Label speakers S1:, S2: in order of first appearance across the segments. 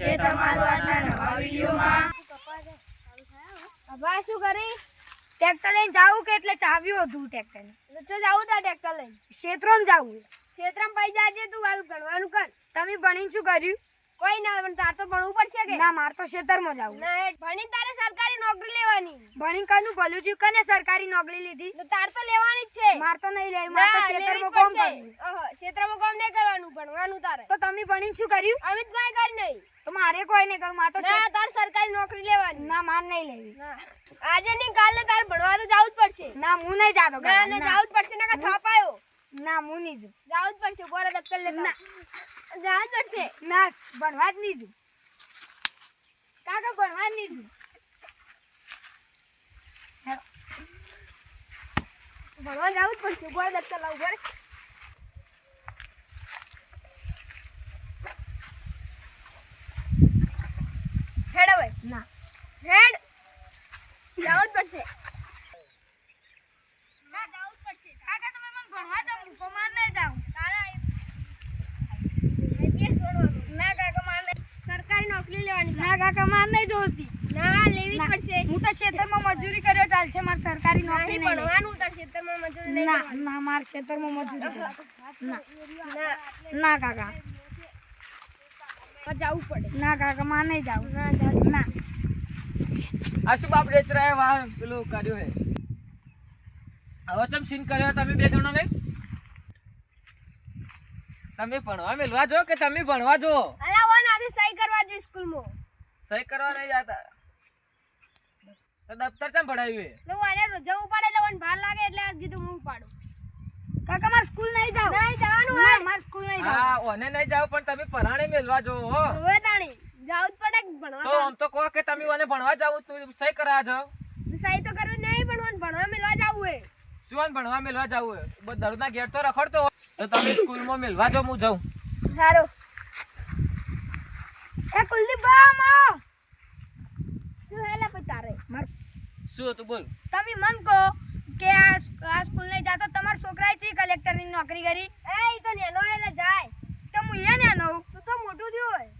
S1: છે તમારું આજના નવા વિડીયોમાં
S2: અભા શું કરી?
S1: ટ્રેક્ટર લઈને જાવું કે એટલે ચાવ્યું હતું ટ્રેક્ટર
S2: તો જાવું તા ટ્રેક્ટર લઈને.
S1: ક્ષેત્રમાં જાવું
S2: ક્ષેત્રમાં પૈસા જાજે તું હાલ ભણવાનું કર.
S1: તમે ભણીને શું કર્યું?
S2: કોઈ ના પણ તાર તો ભણવું પડશે કે?
S1: ના માર તો ક્ષેત્રમાં જાવું
S2: ના હેડ ભણી તારે સરકારી નોકરી લેવાની.
S1: ભણી કનું ભલું થયું કને સરકારી નોકરી લીધી.
S2: તો તાર તો લેવાની જ છે.
S1: માર તો નહીં લેવી માર તો ક્ષેત્રમાં
S2: લેવી
S1: કરવું
S2: ઓહો, ક્ષેત્રમાં કામ નહીં કરવાનું ભણવાનું તારે.
S1: તો તમે ભણી શું કર્યું?
S2: અમે કઈ કરી નહીં.
S1: તો મારે કોઈ નહીં કહ્યું માર તો
S2: ના તાર સરકારી નોકરી લેવાની.
S1: ના માર નહીં લેવી.
S2: આજે નહીં કાલે તારે ભણવા તો જવું જ પડશે.
S1: ના હું નહીં જાતો
S2: ના જવું જ પડશે ના થાપાયો.
S1: ના હું નહીં જઉં.
S2: જવું જ પડશે બોરા દફતર ના. જાવ જ પડશે.
S1: ના ભણવા જ નહીં જઉં. કાકા ભણવા જ નહીં જઉં.
S2: ભણવા જવું જ પડશે બોરા દફતર લાવું બોરે હેડ હવે
S1: ના.
S2: હેડ. જવું જ પડશે ના જવું જ પડશે
S1: કાકા તમે મને ભણવા જાવ તો માર નહીં જાઉં
S2: તારા IPS છોડવાનું.
S1: ના કાકા માર નહીં
S2: સરકારી નોકરી લેવાની
S1: ના કાકા માર નહીં જોતી.
S2: ના લેવી જ પડશે.
S1: હું તો ખેતરમાં મજૂરી કર્યો ચાલશે મારે સરકારી નોકરી
S2: નહીં
S1: નહીં.
S2: ભણવાનું તાર ક્ષેત્રમાં મજૂરી નહીં
S1: ના ના મારે ખેતરમાં મજૂરી કરવી. ના
S2: ના.
S1: કાકા.
S2: આ જવું પડે.
S1: ના કાકા માર નહીં જાવું
S2: ના
S1: ના.
S3: આ શું બાપ રેચ રહ્યા વાહ પેલું કર્યું હે. હવે તમે સીન કર્યો તમે બે જણો નહીં? તમે ભણવા મેલવા જો કે તમે ભણવા જો?
S2: અલા વન આજે સહી કરવા જો સ્કૂલમાં.
S3: સહી કરવા નહીં જાતા. તો દફતર કેમ ભણાવ્યું હે
S2: તો વારે જવું પડે એટલે વન ભાર લાગે એટલે આજ કીધું હું પાડું
S1: કાકા માર સ્કૂલ નહીં જાવ.
S2: નહીં જવાનું
S1: ના
S2: હોય.
S1: મારે સ્કૂલ નહીં જાવ.
S3: હા ઓને નહીં જાવ પણ તમે પરાણે મેલવા જો હો.
S2: હવે તાણી જાવ જ પડે ભણવા
S3: તો આમ તો કહો કે તમે ઓને ભણવા જાવ તું સહી કરા
S2: જાવ. સહી તો કરવી નહીં પણ વન ભણવા મેળવા જાવ હોય
S3: ઓને ભણવા મેલવા જવું દરરોજના ગેટ તો રખડતો હોય. તો તમે સ્કૂલમાં મેલવા જો હું જાઉં.
S2: સારું.
S1: એ કુલદીપ બા
S2: શું હેલા પછી તારે?
S3: શું હતું બોલ.
S1: તમે મન કહો કે આ આ સ્કૂલ નહીં જાતો તમારા છોકરાએ છે કલેક્ટરની નોકરી કરી?
S2: એ તો લેનો એને જાય.
S1: તો હું એ ને આનો
S2: તું તો મોટું થયું હોય.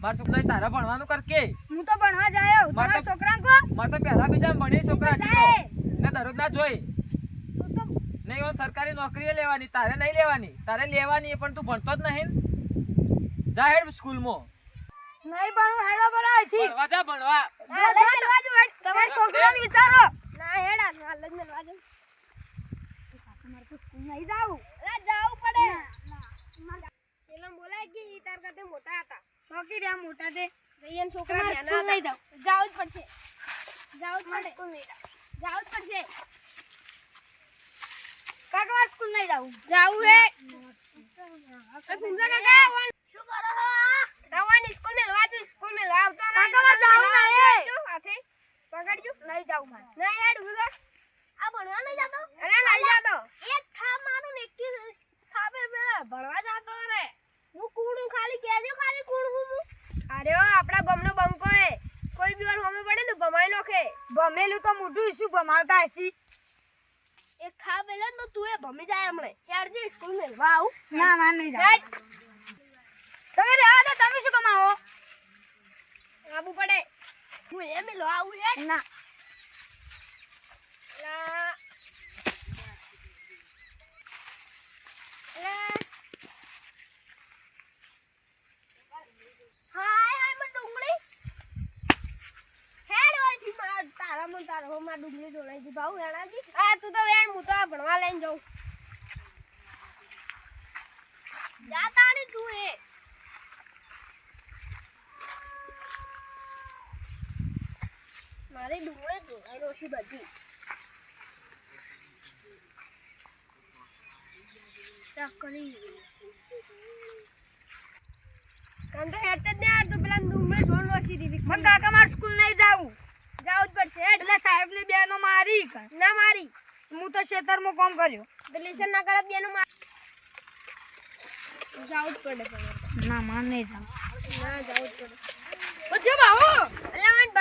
S3: મારા છોકરા તારા ભણવાનું કર કે.
S1: હું તો ભણવા જાયો
S3: મારા
S1: છોકરા કહો.
S3: મારે તો પહેલા બીજા ભણી છોકરા
S2: જાય.
S3: ને દરરોજ ના જોઈ. નહીં હું સરકારી નોકરીએ લેવાની તારે નહીં લેવાની. તારે લેવાની પણ તું ભણતો જ નહીં. જા હેડ સ્કૂલમાં.
S1: નહીં ભણું હેડો બરા અહીંથી.
S3: ભણવા જા ભણવા.
S1: તમારા છોકરાને વિચારો.
S2: ના હેડા હાલ જ મેળવા જો
S1: તો નહીં જાવું.
S2: અલા જાવું પડે. પેલા બોલાય કે ઈ તાર કરતે મોટા હતા.
S1: છોકરી રહ્યા મોટા તે.
S2: જઈએ છોકરા
S1: સ્કૂલ નહીં
S2: હતા. જાવું જ પડશે. જાવું જ પડે. જાવું જ પડશે.
S1: કાકા સ્કૂલ નહીં જાવું.
S2: જાવું હે. ભૂંગા કાકા શું કરો છો તવાની સ્કૂલ મેં લાવજો સ્કૂલ મેં લાવતો ના
S1: કાકા, મારે જાવું નહીં.
S2: સાથે પકડજો.
S1: નહીં જાવું મારે.
S2: નહીં હેડ ભૂંગા આ ભણવા નહીં જાતો? અરે નહીં જાતો. એક ખા માનું ને એક ખાબે પેલા ભણવા જાતો રે હું કુણું ખાલી કેજો ખાલી કુણ હું. અરે આપડા ગમનો બંકો હે કોઈ બી વાર હોમે પડે ને તો ભમાઈ નોખે
S1: ભમેલું તો મોઢું શું ભમાવતા હશી?
S2: એ ખા પેલા તો તું એ ભમી જાય હમણે. યાર જે સ્કૂલ મેં વાવ
S1: ના ના નહીં
S2: જાય
S1: તમે રહેવા દો તમે શું કમાવો?
S2: આબુ પડે. હું એ મેલો આવું હેડ
S1: ના.
S2: લા. લા હાય હાયમાં ડુંગળી હેડ માર તારા મન તારો હો માં ડુંગળી ડોળાઈ દી. ભાઉ હેણાજી? આ તું તો વેણ, હું તો આ ભણવા લઈને જાઉં. જા તાણી તું એ. મારી ડુંગળી ડોલાઈ રોશી બધી. ચકરી કામ તો હેડ જ ને પેલા ડુંગળી ઢોલ નોસી દીધી
S1: મને કાકા, મારે સ્કૂલ નહીં જાવું.
S2: છે
S1: એટલે સાહેબની બેનો મારી
S2: ના મારી.
S1: હું તો ખેતરમાં કર્યો.
S2: એટલે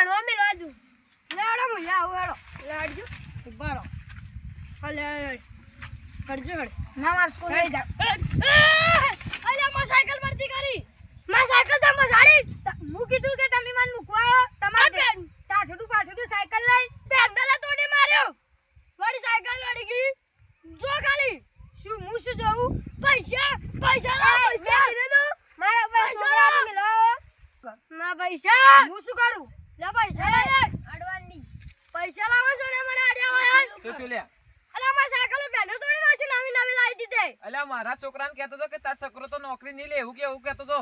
S2: દઉં આવું હેડો લેડજો હલે કરજો હેડ. ના કરી.
S1: મા સાયકલ તો મસાડી
S2: હું કીધું કે તમે
S1: મને મૂકવા
S2: તમારે પાછું પાછું સાયકલ લઈ
S1: પેન્ડલ તોડી માર્યો. વળી
S2: સાયકલ
S1: વળી ગઈ. જો ખાલી. શું હું શું જોઉં? પૈસા પૈસા
S2: લાવ પૈસા. કીધું મારા પર છોકરાને મિલાવો ના
S4: પૈસા.
S5: હું શું કરું?
S4: લે પૈસા લે.
S5: અડવાની
S4: પૈસા લાવો છો મને આડ્યા વાળા
S3: શું
S4: તું મારા સાયકલ પેન્ડલ તોડી નાખી નવી નવી લાવી દીધી.
S3: અલા મારા છોકરાને કહેતો તો કે તાર છોકરો તો નોકરી નહીં લે એવું કે એવું કેતો તો.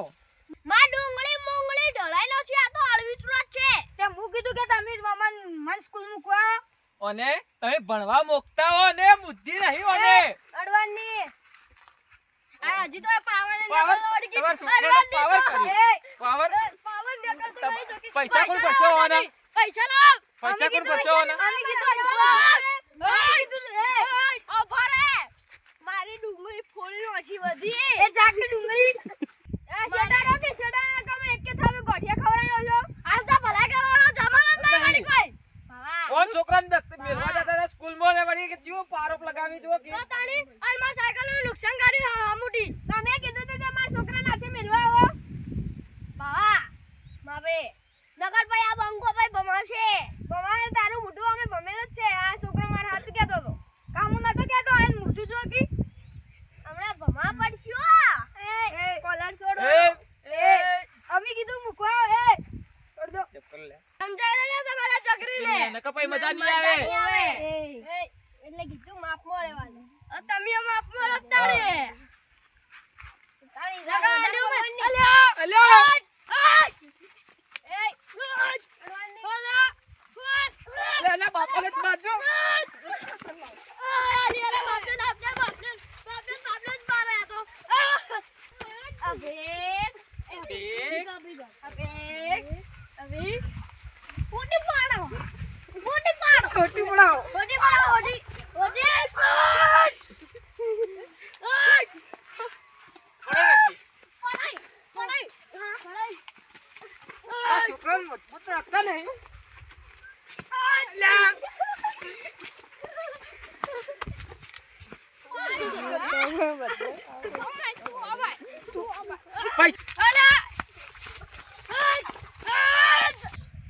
S4: માં ડુંગળી મુંગળી ઢળાઈ છે આ તો અળવીચરો છે
S5: તે હું કીધું કે તમે જ મમન મન સ્કૂલ મૂકવા
S3: અને તમે ભણવા મોકતા હો ને બુદ્ધિ નહીં ઓને
S5: અડવાની
S4: આ હજી તો પાવર ને
S3: તમારા
S4: ગઈ.
S3: પાવર પાવર
S4: પાવર નકલ તો નહીં.
S3: પૈસા કોણ ખર્ચો?
S4: તમે. પૈસા લાવ
S3: પૈસા કોણ ખર્ચો હોવાના?
S4: અમે કીધું લાવ. મારી ડુંગળી ફોડી ઓછી વધી
S5: એ જાગની ડુંગળી એ શેડા રોટી શેડા તમે એક કે થાવે ગોઠિયા ખવડાવી લો
S4: આજ તો ભલા કરવાનો જમાનો જ નહીં વળી કોઈ
S3: કોણ છોકરાને દખત મેળવા જતા હતા સ્કૂલમાં ને વળી કે જીવો પારોપ લગાવી જો કે
S4: તો તાણી અને મારા સાયકલનું નુકસાન કર્યું હા મોટી
S5: તમે કીધું તું કે મારા છોકરાને હાથે મેલવા આવો
S4: બાવા માવે નગર ભાઈ આ બંકો ભાઈ
S5: તારું મોઢું અમે ભમેલો જ છે. આ છોકરો મારા હાથ કહેતો હતો? કામ હું નતો કહેતો? એને મોઢું જો કી.
S4: હમણાં ભમા પડશ્યો
S5: એ કોલર છોડો.
S3: એ
S5: એ અમે કીધું મૂકવા એ. છોડ દો.
S3: ચપ્પલ લે.
S4: સમજાય ને તમારા ચકરી
S3: લે કપાઈ મજા નહીં આવે.
S4: મજા નહીં આવે.
S5: એ
S4: એટલે કીધું માપમાં રહેવાનું. અ તમે માપમાં રહેતા રે
S5: તારી
S4: લગા. અલ્યા.
S3: અલ્યા!
S4: આય!
S5: એ
S4: આય! અલ્યા!
S3: લે બાપાને જ મારજો
S4: આય, અલ્યા રે બાપને, બાપને, બાપને, બાપને, બાપને જ મારે આ તો.
S5: અબે
S3: એક
S5: અબે
S4: અભી, ફૂટી પાડો. ફૂટી પાડો.
S5: છોટી પડાવો
S4: ફૂટી પાડો, ફૂટી. ફૂટી. આય! આય!
S3: પડાવે છે.
S4: પડાય, પડાય, પડાય.
S3: આ છોકરાને મજબૂત રાખતા નહીં પૈસા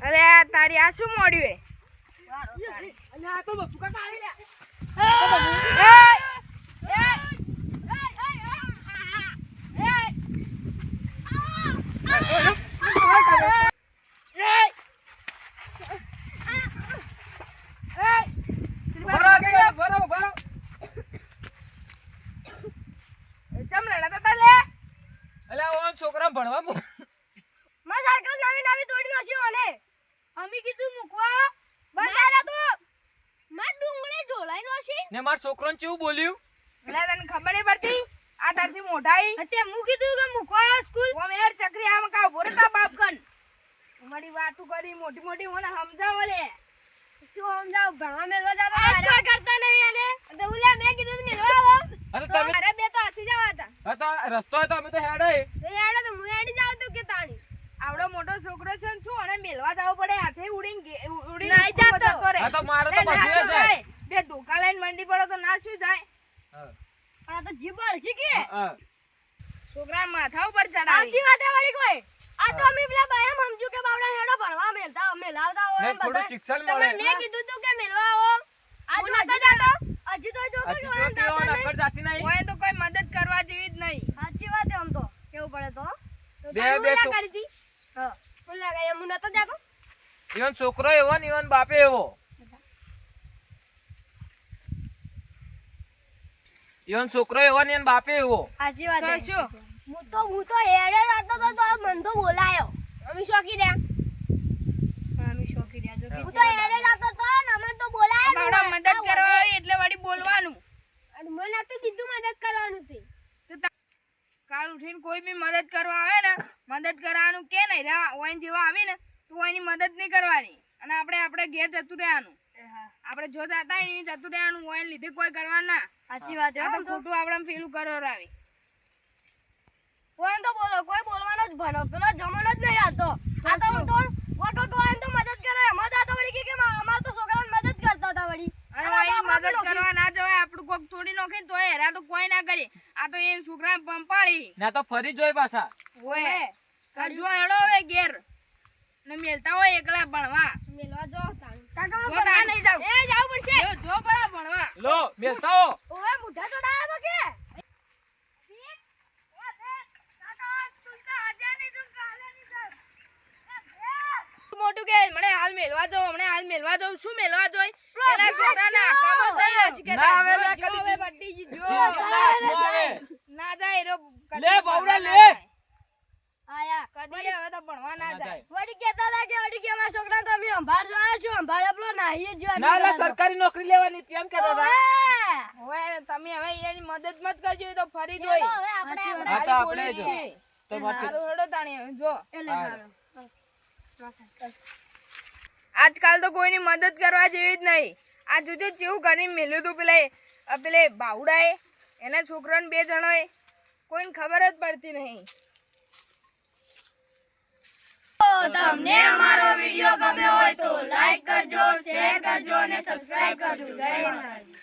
S5: અરે આ તારી આ શું મોડ્યું
S3: અલ્યા આ તો બપુ કાકા આવી લે
S5: એ
S3: ભરો આગળ, ભરો ભરો
S5: ચમ લડતા તા લે
S3: અલ્યા ઓન છોકરા ભણવા મો
S4: મારી સાયકલ નવી નવી તોડી નાખી મને
S5: અમે કીધું મૂકવા.
S4: બંધારા તો. માર ડુંગળી ઢોળાઈ નાખી
S3: ને માર છોકરાને કેવું બોલ્યું?
S5: એટલે તને ખબર નહીં પડતી? આ તારથી મોઢાઈ.
S4: તે હું કીધું કે મૂકવા સ્કૂલ.
S5: ઓ મેર ચકરી આમ કા ઊભો રે તા બાપ કન અમારી વાતું કરી મોટી મોટી મને સમજાવો લે.
S4: શું સમજાવ? ભણવા મેલવા આજ કરતા નહીં અને
S5: તો મેં કીધું મિલવા આવો.
S3: હા તમે
S5: અરે બે તો હસી જવા હતા
S3: રસ્તો હતો અમે તો હેડે
S5: તો યાડો તો હું હેડી જાવ તો કે તાણી આવડો મોટો છોકરો છે ને શું અને મેલવા જવું પડે હાથે ઉડીને ગે- ઉ- ઉડીને
S4: નહીં
S5: સ્કૂલમાં
S4: જાતો.
S5: જતો
S3: તો મારો તો બધું જાય
S5: બે ધોકા લઈને મંડી પડો તો ના શું જાય
S4: આ તો જીભ અડકી કે?
S5: છોકરા માથા ઉપર ચડાવી.
S4: સાચી વાત હે વળી કોઈ. આ તો અમે પેલા બાયા સમજુ કે બાવડા હેડો ભણવા મેલતા મેલાવતા હોય
S3: થોડું શિક્ષણ મળે.
S5: મેં કીધું તું કે મેલવા આવો.
S4: આજ
S5: નતો
S4: હજી તો હજી જો
S3: જાતી નહીં.
S5: કોઈ મદદ કરવા જેવી જ નહીં.
S4: સાચી વાત હે આમ તો. કેવું પડે તો?
S3: બે-
S4: કરી દી. હા. હું લાગે મુના તો નતો જાતો?
S3: ઈવન છોકરો એવો ને ઈવન બાપે એવો. ઈવન છોકરો એવો ને બાપે એવો.
S4: સાચી વાત
S5: શું?
S4: હું તો હું તો હેડે જતો તો તો મન તો બોલાયો. અમે શોકી રહ્યા?
S5: અમે શોકી રહ્યા. જો
S4: હું. તો હેડે જતો તો ને તો બોલાયો
S5: બાવડા મદદ કરવા આવી એટલે બોલવાનું.
S4: અને મને તો કીધું મદદ કરવાનું
S5: કાલ ઉઠીને કોઈ બી મદદ કરવા આવે ને મદદ કરવાનું કે નહીં રા ઓઈન જેવા આવે ને તો એની મદદ નહીં કરવાની. અને આપણે આપણે ઘેર જતું રહેવાનું. આપણે જો જાતા હોય ને એ જતું રહેવાનું હોય લીધે કોઈ કરવા ના.
S4: સાચી વાત
S5: છે. ખોટું આપણે પેલું કરો રાવી.
S4: કોઈ તો બોલો? કોઈ બોલવાનો જ ભણો. પેલો જમાનો જ નહીં આવતો. આ તો તો વખત કોઈ તો મદદ કરે? એમ જ આતો વળી કે કે અમાર તો છોકરાને મદદ કરતા હતા વળી.
S5: મદદ કરવા ના જવાય. આપણું કોક તોડી નાખે તો હેરા તો કોઈ ના કરે. આ તો એ છોકરા પંપાળી.
S3: ના તો ફરી જોઈ પાછા.
S5: ઓય. કરજો હેડો હવે ઘેર. ને મેલતા હોય એકલા ભણવા.
S4: મેલવા જો
S5: કાકા જો તારે નહીં જાવ
S4: એ જાવ પડશે.
S5: જો જો પરા ભણવા.
S3: લો બેસતા હો.
S4: ઓએ મુઠા ચડાયા તો કે.
S5: ખોટું કે મને હાલ મેલવા દો હમણે હાલ મેલવા દો. શું મેલવા દો? એના છોકરાના આંખામાં થઈ હશે કે
S3: ના હવે કદી
S5: જી, જાય એરો
S3: લે, બાવડા, લે.
S5: કદી હવે તો ભણવા ના જાય.
S4: વળી કહેતા હતા કે વળી કે અમારા છોકરાને તમે સંભાળ જોયા છો અંભાર આપણો નાહી જ
S3: ના ના સરકારી નોકરી લેવાની તેમ કહેતા હતા
S5: હવે તમે હવે એની મદદ મત કરજો તો ફરી જોઈ.
S4: હવે આપણે
S3: હા તો આપણે જો. તો.
S5: સારું તાણી જો.
S3: એટલે
S5: આજકાલ તો કોઈની મદદ કરવા જેવી જ નહીં. આ જોજે જેવું ઘણી મેલ્યું તું પેલે પેલે બાવડાએ એના છોકરાને બે જણોએ. કોઈને ખબર જ પડતી નહીં.
S4: તમને અમારો વીડિયો ગમ્યો હોય તો લાઈક કરજો, શેર કરજો અને સબસ્ક્રાઇબ કરજો. જય માતાજી.